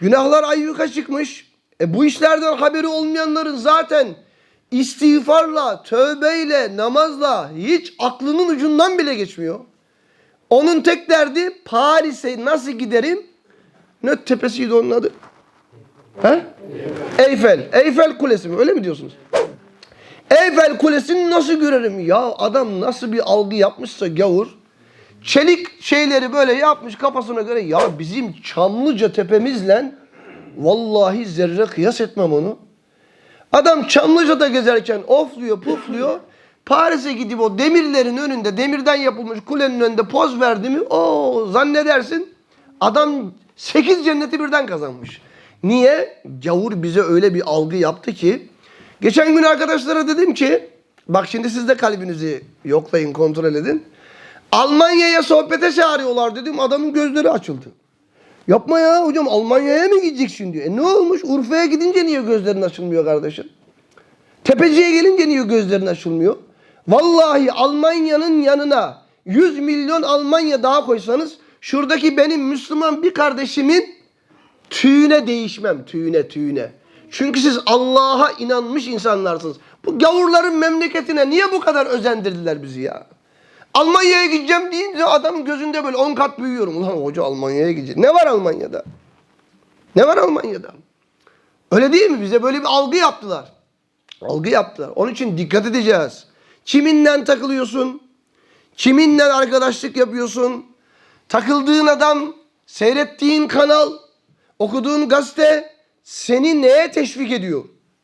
Günahlar ayyuka çıkmış. E bu işlerden haberi olmayanların zaten istiğfarla, tövbeyle, namazla hiç aklının ucundan bile geçmiyor. Onun tek derdi Paris'e nasıl giderim? Ne tepesiydi onun adı? He? Eyfel. Eyfel Kulesi mi? Öyle mi diyorsunuz? Eyfel Kulesi'ni nasıl görerim? Ya adam nasıl bir algı yapmışsa gavur. Çelik şeyleri böyle yapmış kafasına göre. Ya bizim Çamlıca tepemizle vallahi zerre kıyas etmem onu. Adam Çamlıca'da gezerken ofluyor pufluyor. Paris'e gidip o demirlerin önünde demirden yapılmış kulenin önünde poz verdi mi o zannedersin adam 8 cenneti birden kazanmış. Niye? Gavur bize öyle bir algı yaptı ki geçen gün arkadaşlara dedim ki bak şimdi siz de kalbinizi yoklayın kontrol edin. Almanya'ya sohbete çağırıyorlar dedim adamın gözleri açıldı. Yapma ya hocam Almanya'ya mı gideceksin diyor. E ne olmuş Urfa'ya gidince niye gözlerin açılmıyor kardeşim? Tepeciye gelince niye gözlerin açılmıyor? Vallahi Almanya'nın yanına 100 milyon Almanya daha koysanız şuradaki benim Müslüman bir kardeşimin tüyüne değişmem. Tüyüne tüyüne. Çünkü siz Allah'a inanmış insanlarsınız. Bu gavurların memleketine niye bu kadar özendirdiler bizi ya? Almanya'ya gideceğim deyince adam gözünde böyle 10 kat büyüyorum. Ulan hoca Almanya'ya gidecek. Ne var Almanya'da? Ne var Almanya'da? Öyle değil mi? Bize böyle bir algı yaptılar. Algı yaptılar. Onun için dikkat edeceğiz. Kiminle takılıyorsun? Kiminle arkadaşlık yapıyorsun? Takıldığın adam, seyrettiğin kanal, okuduğun gazete seni neye teşvik ediyor?